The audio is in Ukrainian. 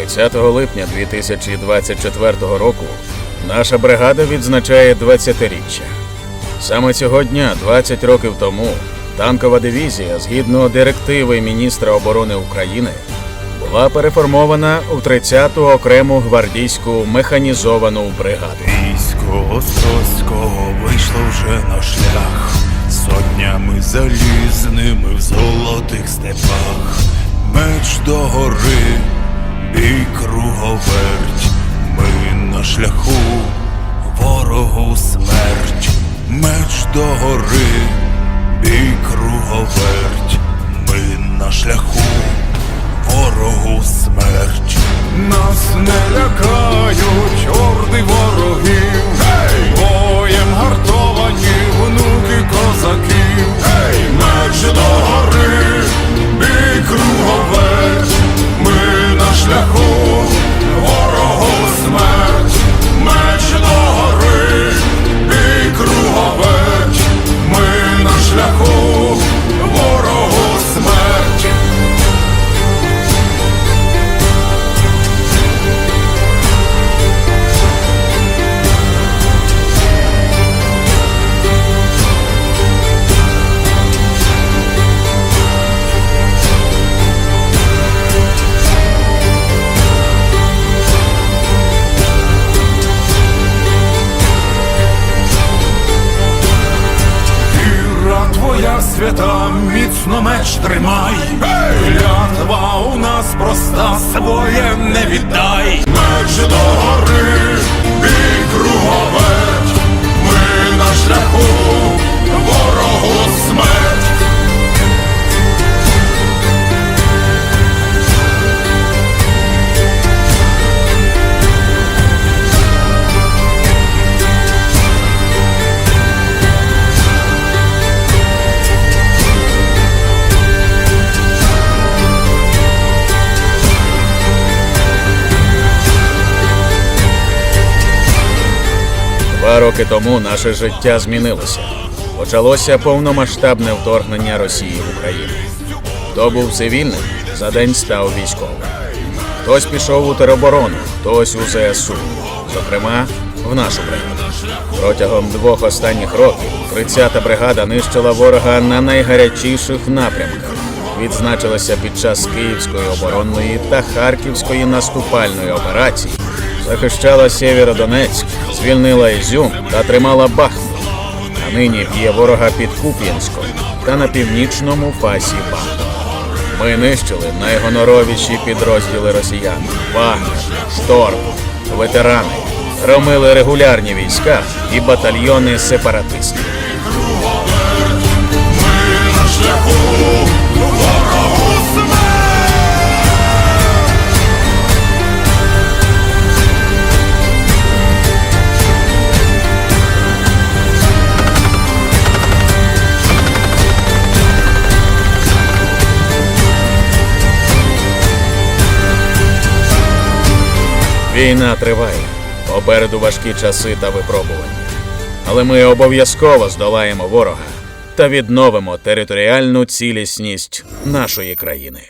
30 липня 2024 року наша бригада відзначає 20-річчя. Саме цього дня, 20 років тому, танкова дивізія, згідно директиви міністра оборони України, була переформована у 30-ту окрему гвардійську механізовану бригаду. Військо Острозького вийшло вже на шлях сотнями залізними в золотих степах, меч до гори, бій круговерть, ми на шляху, ворогу смерть, меч до гори, бій круговерть, ми на шляху, ворогу смерть. Нас не лякають твоя міцно меч тримай. Клятва у нас проста, своє не віддай. Меч до гори, Роки тому наше життя змінилося. Почалося повномасштабне вторгнення Росії в Україну. Хто був цивільним, за день став військовим. Хтось пішов у тероборону, хтось у ЗСУ, зокрема, в нашу бригаду. Протягом двох останніх років 30-та бригада нищила ворога на найгарячіших напрямках. Відзначилася під час Київської оборонної та Харківської наступальної операцій, захищала Сєвєродонецьк, звільнила Ізюм та тримала Бахмут. А нині б'є ворога під Куп'янськом та на північному фасі Бахмута. Ми нищили найгоноровіші підрозділи росіян: Вагнер, Шторм, ветерани, громили регулярні війська і батальйони сепаратистів. Ми на шляху, Війна триває. Попереду важкі часи та випробування. Але ми обов'язково здолаємо ворога та відновимо територіальну цілісність нашої країни.